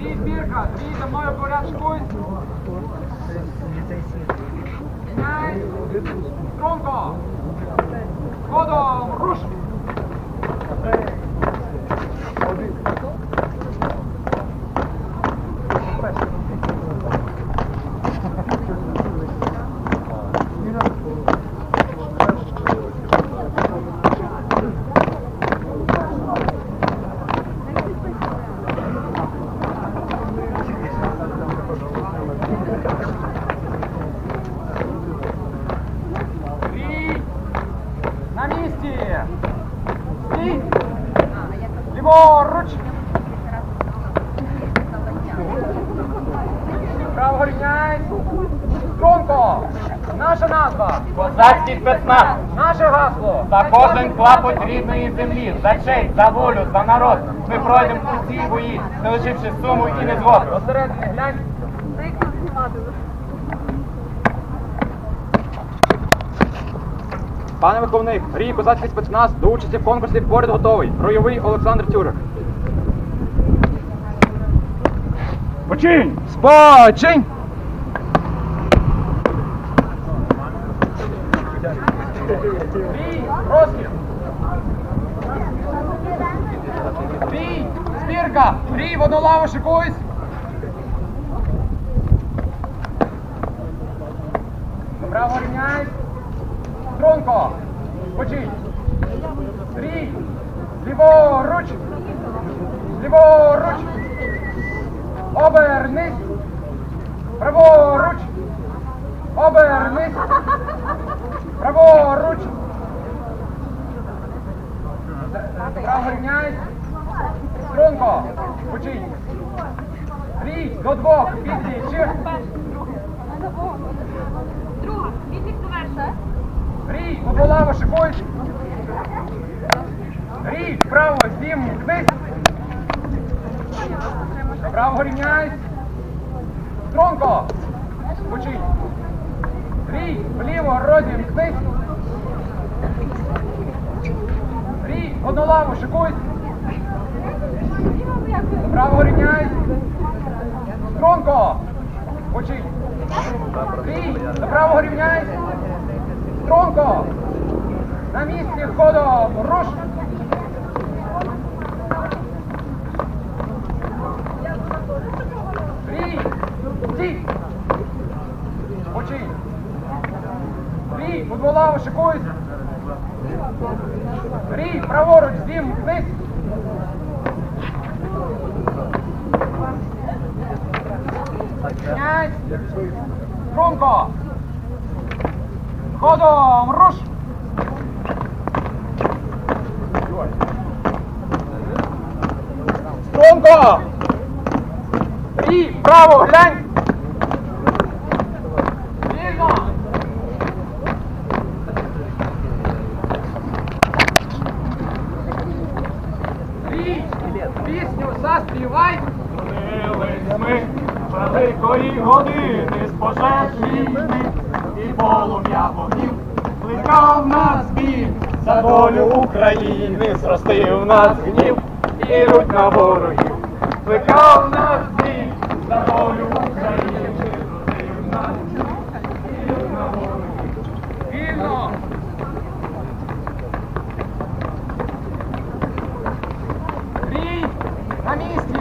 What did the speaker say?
Дві збірка, дві за мною порядкуй. Міняй. Струнко. Ліворуч! Право рівняй! Струнко! Наша назва! Козацький спецназ Наше гасло! за кожен клапоть рідної землі, за честь, за волю, за народ. Ми пройдемо усі бої, не лишивши суму і незгоду. Посередині глянь! Пане Верховник, мрій козацький спецназ до участі в конкурсі поряд готовий. Ройовий Олександр Тюрик. Починь! Спочинь! Бій! Розкіш! Бій! Збірка! Бій, в одну лаву шикуйсь! Право рівняй! Струнко! Починь! Стрій! Ліворуч! Ліворуч! Обернись! Праворуч! Обернись! Праворуч! Право рівняй! Струнко! Починь! Рій! До двох! Підлічи! Друга, відлік завершує. Рій! До лаву шикуй! Рій! Вправо! Зім! Кнись! Право рівняй! Струнко! Починь! Рій! Вліво! Розімкнись! Рій! В одну лаву шикуй! Право рівняй! Струнко! Починь! Рій! До правого рівняй! Струнко! На місці ходом! Руш! Стій! Починь! Рій! У дволаву шикуйсь! Рій! Праворуч! Зім! Кнись! Князь! Струнко! Ходом! Руш! Струнко! Рій! Право! Глянь! Пісню заспівай! Змились ми великої години з полум'я вогнів плекав нас біль за волю України, зростив нас гнів і руть на ворогів, плекав нас біль за волю України, зростив. Вільно! Рій! На місці!